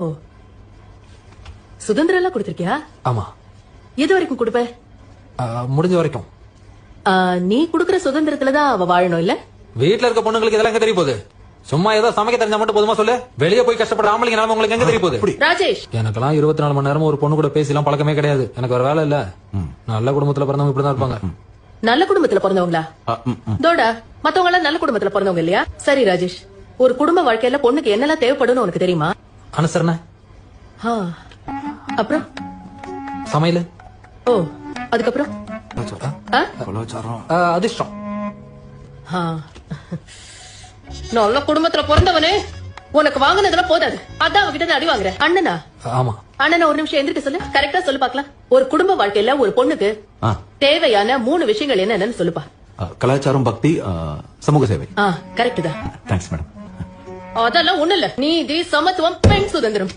ஓ. சுதந்திரம் எல்லாம் கொடுத்திருக்கியா? ஆமா. எது வரைக்கும் கொடுப்ப? முடிஞ்ச வரைக்கும். நீ குடுக்கற சுதந்திரத்துல தான் அவ வாழணும் இல்ல? வீட்ல இருக்க பொண்ணுங்களுக்கு இதெல்லாம் எங்க தெரிய போகுது சும்மா ஏதோ சமைக்க தெரிஞ்சா மட்டும் போதுமா சொல்லு? வெளியே போய் கஷ்டப்படுற ஆம்பளைங்க நிலைமை உங்களுக்கு எங்க தெரிய போகுது ராஜேஷ். எனக்கெல்லாம் இருபத்தி நாலு மணி நேரம் ஒரு பொண்ணு கூட பேசிலாம் பழக்கமே கிடையாது. எனக்கு வேற வேலை இல்ல. நல்ல குடும்பத்துல பிறந்தவங்க இப்படிதான் இருப்பாங்க. நல்ல குடும்பத்துல பிறந்தவங்களா? தோடா மத்தவங்க எல்லாம் நல்ல குடும்பத்துல பிறந்தவங்க இல்லையா? சரி ராஜேஷ். ஒரு குடும்ப வாழ்க்கையில பொண்ணுக்கு என்னெல்லாம் தேவைப்படும்னு உனக்கு தெரியுமா? அனுசரணை ஆ, அப்புறம்? சமையல். ஓ அதுக்கப்புறம்? ஆ? ஆ, அதிர்ஷ்டம். ஆ. நல்ல குடும்பத்துல பிறந்தவனே உனக்கு வாங்குனதெல்லாம் போதாது. அதான் அவகிட்ட அடி வாங்குற. அண்ணனா? ஆமா. அண்ணனா ஒரு நிமிஷம் எந்திரிக்க சொல்லு. கரெக்டா சொல்லு பாக்கலாம். ஒரு குடும்ப வாழ்க்கையில ஒரு பொண்ணுக்கு ஆ, தேவையான மூணு விஷயங்கள் என்னென்னு சொல்லுப்பா. ஆ, கலாச்சாரம் பக்தி ஆ, சமூக சேவை. ஆ கரெக்ட் தான். தேங்க்ஸ் மேடம் அதெல்லாம் ஒண்ணு இல்ல நீதி சமத்துவம் பெண் சுதந்திரம்.